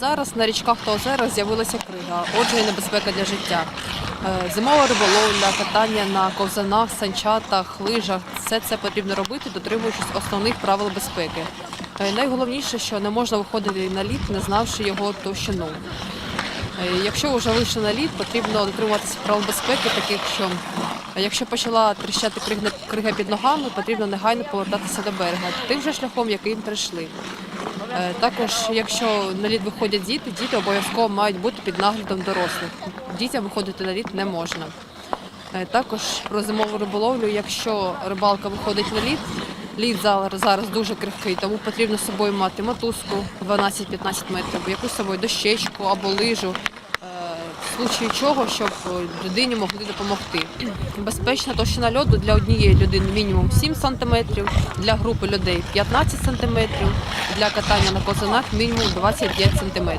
Зараз на річках та озерах з'явилася крига, отже, і небезпека для життя. Е, зимова риболовля, катання на ковзанах, санчатах, лижах все це потрібно робити, дотримуючись основних правил безпеки. Е, найголовніше, що не можна виходити на лід, не знавши його товщину. Е, якщо вже вийшли на лід, потрібно дотримуватися правил безпеки, таких що якщо почала тріщати крига- під ногами, потрібно негайно повертатися до берега, тим же шляхом, яким прийшли. Е, Також, якщо на лід виходять діти, діти обов'язково мають бути під наглядом дорослих. Дітям виходити на лід не можна. Е, Також про зимову риболовлю, якщо рибалка виходить на лід, лід зараз дуже крихкий, тому потрібно з собою мати мотузку 12-15 метрів, якусь собою дощечку або лижу, случаї чого, щоб е, людині могли допомогти. Безпечна товщина льоду для однієї людини мінімум 7 см, для групи людей 15 см, для катання на козанах мінімум 25 см.